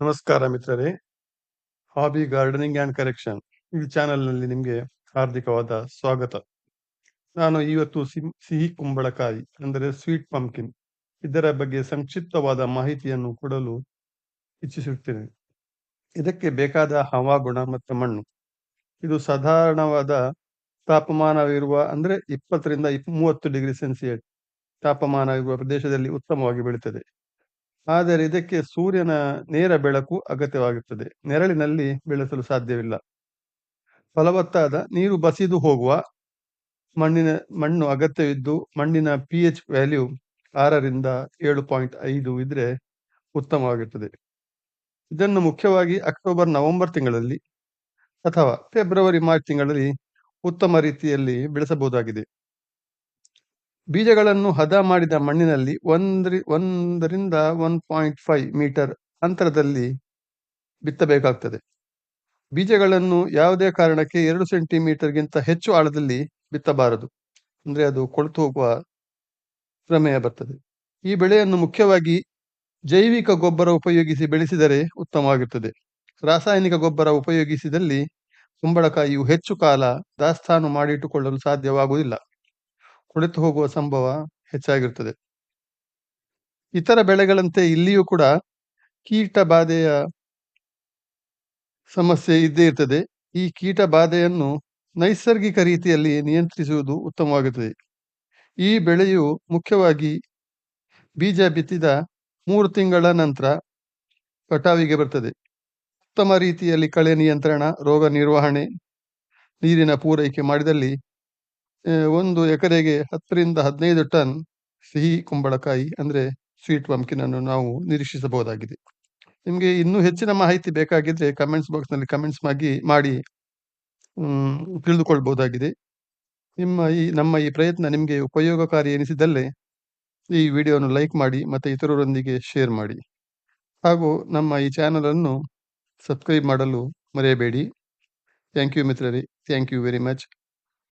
ನಮಸ್ಕಾರ ಮಿತ್ರರೇ. Hobby gardening and correction ಈ ಚಾನೆಲ್ನಲ್ಲಿ ನಿಮಗೆ ಹಾರ್ದಿಕವಾದ ಸ್ವಾಗತ. ನಾನು ಇವತ್ತು ಸಿಹಿ ಕುಂಬಳಕಾಯಿ, ಅಂದರೆ ಸ್ವೀಟ್ ಪಂಪ್ಕಿನ್ ಇದರ ಬಗ್ಗೆ ಸಂಕ್ಷಿಪ್ತವಾದ ಮಾಹಿತಿಯನ್ನು ಕೊಡಲು ಇಚ್ಛಿಸುತ್ತೇನೆ ಇದಕ್ಕೆ ಬೇಕಾದ ಹವಾಗುಣ ಮತ್ತು ಮಣ್ಣು. ಇದು ಸಾಧಾರಣವಾದ ತಾಪಮಾನವಿರುವ, ಅಂದರೆ ಇಪ್ಪತ್ತರಿಂದ ಇಪ್ಪ ಮೂವತ್ತು ಡಿಗ್ರಿ ಸೆಲ್ಸಿಯಸ್ ತಾಪಮಾನವಿರುವ ಪ್ರದೇಶದಲ್ಲಿ ಉತ್ತಮವಾಗಿ ಬೆಳೀತದೆ. ಆದರೆ ಇದಕ್ಕೆ ಸೂರ್ಯನ ನೇರ ಬೆಳಕು ಅಗತ್ಯವಾಗುತ್ತದೆ ನೆರಳಿನಲ್ಲಿ ಬೆಳೆಸಲು ಸಾಧ್ಯವಿಲ್ಲ. ಫಲವತ್ತಾದ ನೀರು ಬಸಿದು ಹೋಗುವ ಮಣ್ಣಿನ ಮಣ್ಣು ಅಗತ್ಯವಿದ್ದು, ಮಣ್ಣಿನ ಪಿ ಎಚ್ ವ್ಯಾಲ್ಯೂ ಆರರಿಂದ ಏಳು ಪಾಯಿಂಟ್ ಐದು ಇದ್ರೆ ಉತ್ತಮವಾಗಿರುತ್ತದೆ. ಇದನ್ನು ಮುಖ್ಯವಾಗಿ ಅಕ್ಟೋಬರ್, ನವೆಂಬರ್ ತಿಂಗಳಲ್ಲಿ ಅಥವಾ ಫೆಬ್ರವರಿ, ಮಾರ್ಚ್ ತಿಂಗಳಲ್ಲಿ ಉತ್ತಮ ರೀತಿಯಲ್ಲಿ ಬೆಳೆಸಬಹುದಾಗಿದೆ. ಬೀಜಗಳನ್ನು ಹದ ಮಾಡಿದ ಮಣ್ಣಿನಲ್ಲಿ ಒಂದ್ರಿ, ಒಂದರಿಂದ ಒನ್ ಪಾಯಿಂಟ್ ಫೈವ್ ಮೀಟರ್ ಅಂತರದಲ್ಲಿ ಬಿತ್ತಬೇಕಾಗ್ತದೆ. ಬೀಜಗಳನ್ನು ಯಾವುದೇ ಕಾರಣಕ್ಕೆ ಎರಡು ಸೆಂಟಿಮೀಟರ್ಗಿಂತ ಹೆಚ್ಚು ಆಳದಲ್ಲಿ ಬಿತ್ತಬಾರದು. ಅಂದರೆ ಅದು ಕೊಳೆತು ಹೋಗುವ ಪ್ರಮೇಯ ಬರ್ತದೆ. ಈ ಬೆಳೆಯನ್ನು ಮುಖ್ಯವಾಗಿ ಜೈವಿಕ ಗೊಬ್ಬರ ಉಪಯೋಗಿಸಿ ಬೆಳೆಸಿದರೆ ಉತ್ತಮವಾಗಿರುತ್ತದೆ ರಾಸಾಯನಿಕ ಗೊಬ್ಬರ ಉಪಯೋಗಿಸಿದಲ್ಲಿ ಕುಂಬಳಕಾಯಿಯು ಹೆಚ್ಚು ಕಾಲ ದಾಸ್ತಾನು ಮಾಡಿಟ್ಟುಕೊಳ್ಳಲು ಸಾಧ್ಯವಾಗುವುದಿಲ್ಲ. ಕೊಳೆತು ಹೋಗುವ ಸಂಭವ ಹೆಚ್ಚಾಗಿರುತ್ತದೆ ಇತರ ಬೆಳೆಗಳಂತೆ ಇಲ್ಲಿಯೂ ಕೂಡ ಕೀಟ ಬಾಧೆಯ ಸಮಸ್ಯೆ ಇದ್ದೇ ಇರ್ತದೆ. ಈ ಕೀಟ ಬಾಧೆಯನ್ನು ನೈಸರ್ಗಿಕ ರೀತಿಯಲ್ಲಿ ನಿಯಂತ್ರಿಸುವುದು ಉತ್ತಮವಾಗುತ್ತದೆ. ಈ ಬೆಳೆಯು ಮುಖ್ಯವಾಗಿ ಬೀಜ ಬಿತ್ತಿದ ಮೂರು ತಿಂಗಳ ನಂತರ ಕಟಾವಿಗೆ ಬರ್ತದೆ. ಉತ್ತಮ ರೀತಿಯಲ್ಲಿ ಕಳೆ ನಿಯಂತ್ರಣ, ರೋಗ ನಿರ್ವಹಣೆ, ನೀರಿನ ಪೂರೈಕೆ ಮಾಡಿದಲ್ಲಿ ಒಂದು ಎಕರೆಗೆ ಹತ್ತರಿಂದ ಹದಿನೈದು ಟನ್ ಸಿಹಿ ಕುಂಬಳಕಾಯಿ, ಅಂದ್ರೆ ಸ್ವೀಟ್ ಪಂಪ್ಕಿನ್ ಅನ್ನು ನಾವು ನಿರೀಕ್ಷಿಸಬಹುದಾಗಿದೆ. ನಿಮಗೆ ಇನ್ನೂ ಹೆಚ್ಚಿನ ಮಾಹಿತಿ ಬೇಕಾಗಿದ್ರೆ ಕಮೆಂಟ್ಸ್ ಬಾಕ್ಸ್ನಲ್ಲಿ ಕಮೆಂಟ್ಸ್ ಮಾಡಿ ಹ್ಮ್, ತಿಳಿದುಕೊಳ್ಬಹುದಾಗಿದೆ. ನಿಮ್ಮ ಈ, ನಮ್ಮ ಈ ಪ್ರಯತ್ನ ನಿಮಗೆ ಉಪಯೋಗಕಾರಿ ಎನಿಸಿದಲ್ಲಿ ಈ ವಿಡಿಯೋವನ್ನು ಲೈಕ್ ಮಾಡಿ, ಮತ್ತೆ ಇತರರೊಂದಿಗೆ ಶೇರ್ ಮಾಡಿ. ಹಾಗೂ ನಮ್ಮ ಈ ಚಾನಲ್ ಅನ್ನು ಸಬ್ಸ್ಕ್ರೈಬ್ ಮಾಡಲು ಮರೆಯಬೇಡಿ. ಥ್ಯಾಂಕ್ ಯು ಮಿತ್ರರೇ. Thank you very much